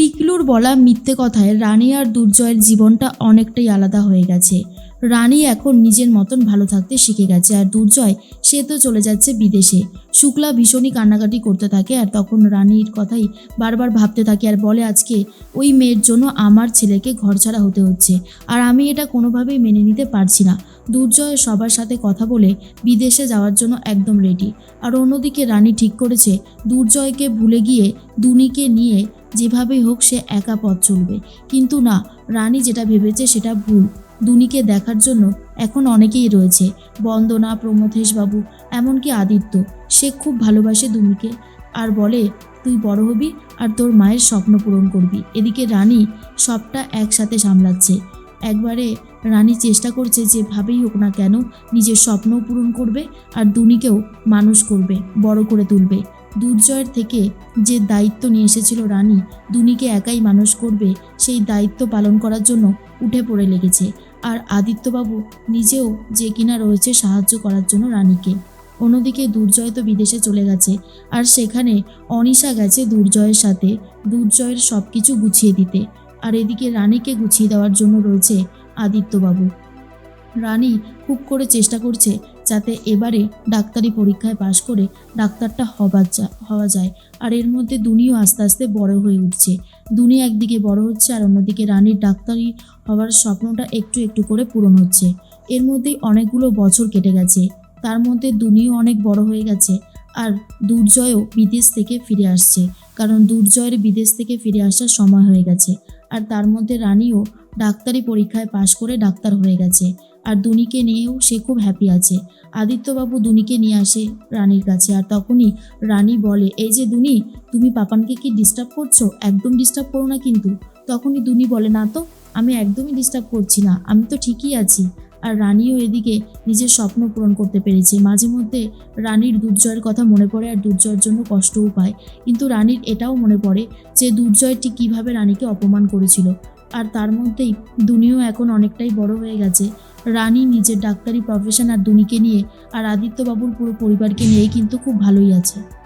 পিকলুর বলা মিথ্যে কথায় রানী আর দুর্জয়ের জীবনটা অনেকটাই আলাদা হয়ে গেছে। রানী এখন নিজের মতন ভালো থাকতে শিখে গেছে আর দুর্জয়, সে তো চলে যাচ্ছে বিদেশে। শুক্লা ভীষণই কান্নাকাটি করতে থাকে আর তখন রানীর কথাই বারবার ভাবতে থাকে আর বলে আজকে, ওই মেয়ের জন্য আমার ছেলেকে ঘরছাড়া হতে হচ্ছে আর আমি এটা কোনোভাবেই মেনে নিতে পারছি না। দুর্জয় সবার সাথে কথা বলে বিদেশে যাওয়ার জন্য একদম রেডি আর অন্যদিকে রানী ঠিক করেছে, দুর্জয়কে ভুলে গিয়ে দুনিকে নিয়ে যেভাবেই হোক সে একা পথ চলবে। কিন্তু না, রানী যেটা ভেবেছে সেটা ভুল। দুনিকে দেখার জন্য এখন অনেকেই রয়েছে। বন্দনা, প্রমথেশ বাবু, এমনকি আদিত্য। সে খুব ভালোবাসে দুনিকে আর বলে, তুই বড় হবি আর তোর মায়ের স্বপ্ন পূরণ করবি। এদিকে রানী সবটা একসাথে সামলাচ্ছে। একবারে রানী চেষ্টা করছে যেভাবেই হোক না কেন নিজের স্বপ্নও পূরণ করবে আর দুনিকেও মানুষ করবে, বড় করে তুলবে। দুর্জয়ের থেকে যে দায়িত্ব নিয়ে এসেছিল রানী, দুনিকে একাই মানুষ করবে, সেই দায়িত্ব পালন করার জন্য উঠে পড়ে লেগেছে। আর আদিত্যবাবু নিজেও যে কিনা রয়েছে সাহায্য করার জন্য রানীকে। অন্যদিকে দুর্জয় তো বিদেশে চলে গেছে, আর সেখানে অনিশা গেছে দুর্জয়ের সাথে, দুর্জয়ের সব কিছু গুছিয়ে দিতে। আর এদিকে রানীকে গুছিয়ে দেওয়ার জন্য রয়েছে আদিত্যবাবু। রানী খুব করে চেষ্টা করছে যাতে এবারে ডাক্তারি পরীক্ষায় পাশ করে ডাক্তারটা হবার হওয়া যায়। আর এর মধ্যে দুনিও আস্তে আস্তে বড় হয়ে উঠছে। দুনি একদিকে বড় হচ্ছে আর অন্যদিকে রানীর ডাক্তারি হওয়ার স্বপ্নটা একটু একটু করে পূরণ হচ্ছে। এর মধ্যেই অনেকগুলো বছর কেটে গেছে। তার মধ্যে দুনিও অনেক বড় হয়ে গেছে আর দুর্জয়ও বিদেশ থেকে ফিরে আসছে। কারণ দুর্জয়ের বিদেশ থেকে ফিরে আসার সময় হয়ে গেছে। আর তার মধ্যে রানীও ডাক্তারি পরীক্ষায় পাশ করে ডাক্তার হয়ে গেছে। আর দুনিকে নিয়েও সে খুব হ্যাপি আছে। আদিত্যবাবু দুনিকে নিয়ে আসে রানীর কাছে আর তখনই রানী বলে, এই যে দুনি, তুমি পাপানকে কি ডিস্টার্ব করছ? একদম ডিস্টার্ব করো না কিন্তু। তখনই দুনি বলে, না তো, আমি একদমই ডিস্টার্ব করছি না, আমি তো ঠিকই আছি। আর রানীও এদিকে নিজের স্বপ্ন পূরণ করতে পেরেছে। মাঝে মধ্যে রানীর দুর্জয়ের কথা মনে পড়ে আর দুর্জয়ের জন্য কষ্টও পায়। কিন্তু রানীর এটাও মনে পড়ে যে দুর্জয় ঠিক কীভাবে রানীকে অপমান করেছিল। আর তার মধ্যেই দুনিও এখন অনেকটাই বড় হয়ে গেছে। রানী নিজের ডাক্তারি প্রফেশন আর দুনিকে নিয়ে আর আদিত্যবাবুর পুরো পরিবারকে নিয়েই কিন্তু খুব ভালোই আছে।